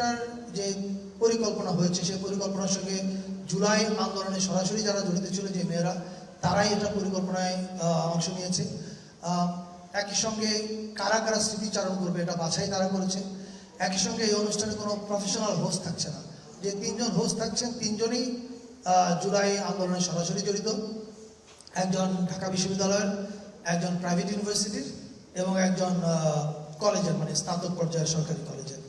একটার যে পরিকল্পনা হয়েছে, সেই পরিকল্পনার সঙ্গে জুলাই আন্দোলনে সরাসরি যারা জড়িত ছিল, যে মেয়েরা, তারাই এটা পরিকল্পনায় অংশ নিয়েছে। একই সঙ্গে কারা কারা স্মৃতিচারণ করবে এটা বাছাই তারা করেছে। একই সঙ্গে এই অনুষ্ঠানে কোনো প্রফেশনাল হোস্ট থাকছে না। যে তিনজন হোস্ট থাকছেন, তিনজনই জুলাই আন্দোলনে সরাসরি জড়িত। একজন ঢাকা বিশ্ববিদ্যালয়ের, একজন প্রাইভেট ইউনিভার্সিটির এবং একজন কলেজের মানে স্নাতক পর্যায়ের সরকারি কলেজের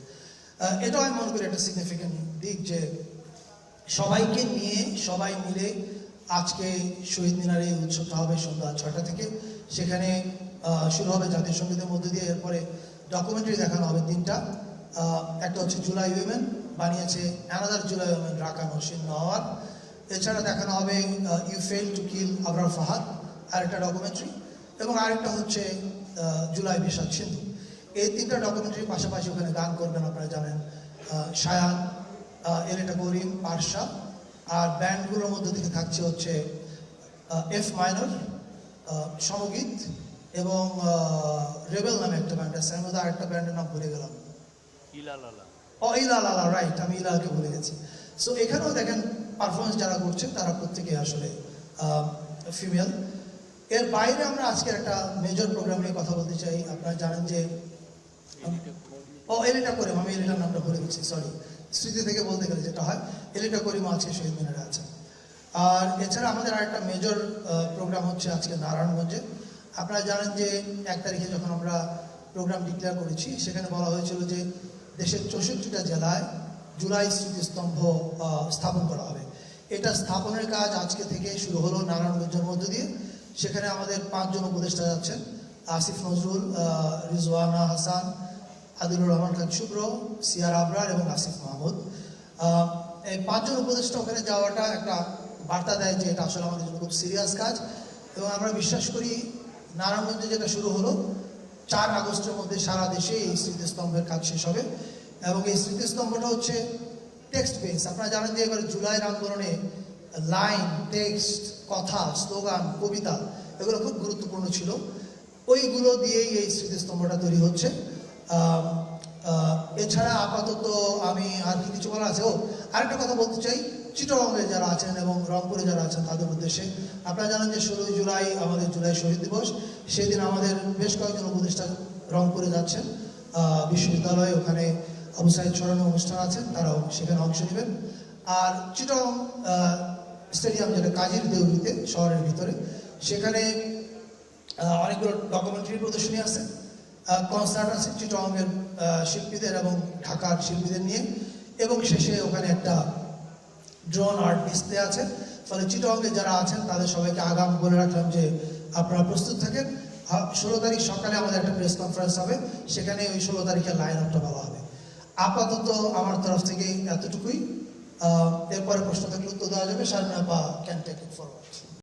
এটাও আমি মনে করি একটা সিগনিফিকেন্ট দিক যে সবাইকে নিয়ে সবাই মিলে আজকে শহীদ মিনারে উৎসবটা হবে সন্ধ্যা ছয়টা থেকে। সেখানে শুরু হবে জাতীয় সঙ্গীতের মধ্যে দিয়ে। এরপরে ডকুমেন্টারি দেখানো হবে তিনটা একটা হচ্ছে জুলাই উইমেন বানিয়েছে another July women Raka Nosin Nowar এছাড়া দেখানো হবে you fail to kill Abrar Fahad, আরেকটা ডকুমেন্টারি এবং আরেকটা হচ্ছে জুলাই বিষাদ সিন্ধু। এই তিনটা ডকুমেন্টারির পাশাপাশি ওখানে গান করবেন আপনারা জানেন সায়ান এলেটা করিম পারশা আর ব্যান্ডগুলোর মধ্যে থেকে থাকছে হচ্ছে এফ মাইনর সমগীত এবং রেবেল নামে একটা ব্যান্ড আছে এর মধ্যে আরেকটা ব্যান্ডের নাম ভুলে গেলাম। ও ইলাল আলা রাইট আমি ইলালকে ভুলে গেছি। সো এখানেও দেখেন পারফরমেন্স যারা করছেন তারা প্রত্যেকে আসলে ফিমেল এর বাইরে আমরা আজকের একটা মেজর প্রোগ্রাম নিয়ে কথা বলতে চাই। আপনারা জানেন যে ও, এলিটা করিম আমি এলিটার নামটা ভুলে গেছি সরি স্মৃতি থেকে বলতে গেলে যেটা হয়, এলিটা করিম আজকে শহীদ মিনারে আছে আর এছাড়া আমাদের আরেকটা মেজর প্রোগ্রাম হচ্ছে আজকে নারায়ণগঞ্জে। আপনারা জানেন যে এক তারিখে যখন আমরা প্রোগ্রাম ডিক্লেয়ার করেছি, সেখানে বলা হয়েছিল যে দেশের চৌষট্টিটা জেলায় জুলাই স্মৃতিস্তম্ভ স্থাপন করা হবে। এটা স্থাপনের কাজ আজকে থেকে শুরু হলো নারায়ণগঞ্জের মধ্য দিয়ে। সেখানে আমাদের পাঁচজন উপদেষ্টা যাচ্ছেন, আসিফ নজরুল রিজওয়ানা হাসান আদিলুর রহমান খান শুভ্র, সিয়ার আবরার এবং আসিফ মাহমুদ। এই পাঁচজন উপদেষ্টা ওখানে যাওয়াটা একটা বার্তা দেয় যে এটা আসলে আমাদের জন্য খুব সিরিয়াস কাজ। এবং আমরা বিশ্বাস করি নারায়ণগঞ্জে যেটা শুরু হলো, চার আগস্টের মধ্যে সারা দেশে এই স্মৃতিস্তম্ভের কাজ শেষ হবে। এবং এই স্মৃতিস্তম্ভটা হচ্ছে টেক্সট বেস আপনারা জানেন যে এবার জুলাইয়ের আন্দোলনে লাইন টেক্সট কথা স্লোগান কবিতা, এগুলো খুব গুরুত্বপূর্ণ ছিল। ওইগুলো দিয়েই এই স্মৃতিস্তম্ভটা তৈরি হচ্ছে। এছাড়া আপাতত আমি আর কি কিছু বলা আছে? ও, আরেকটা কথা বলতে চাই। চিটরঙ্গে যারা আছেন এবং রংপুরে যারা আছেন, তাদের উদ্দেশ্যে আপনারা জানেন যে ষোলোই জুলাই আমাদের জুলাই শহীদ দিবস। সেদিন আমাদের বেশ কয়েকজন উপদেষ্টা রংপুরে যাচ্ছেন। বিশ্ববিদ্যালয়ে ওখানে আবু ছড়ানো অনুষ্ঠান আছেন তারাও সেখানে অংশ নেবেন। আর চিটং স্টেডিয়াম যেটা কাজীর দেউলিতে, শহরের ভিতরে, সেখানে অনেকগুলো ডকুমেন্টারি প্রদর্শনী আছে। কনসার্ট চিটংয়ের শিল্পীদের এবং ঢাকার শিল্পীদের নিয়ে। এবং শেষে ওখানে একটা ড্রোন আর্ট ডিসপ্লে আছে। ফলে চিটংয়ে যারা আছেন, তাদের সবাইকে আগাম বলে রাখলাম যে আপনারা প্রস্তুত থাকেন। ষোলো তারিখ সকালে আমাদের একটা প্রেস কনফারেন্স হবে। সেখানে ওই ষোলো তারিখের লাইন আপটা বলা হবে। আপাতত আমার তরফ থেকে এতটুকুই। এরপরে প্রশ্ন থাকলে উত্তর দেওয়া যাবে। বা ক্যান টেক ইট ফরওয়ার্ড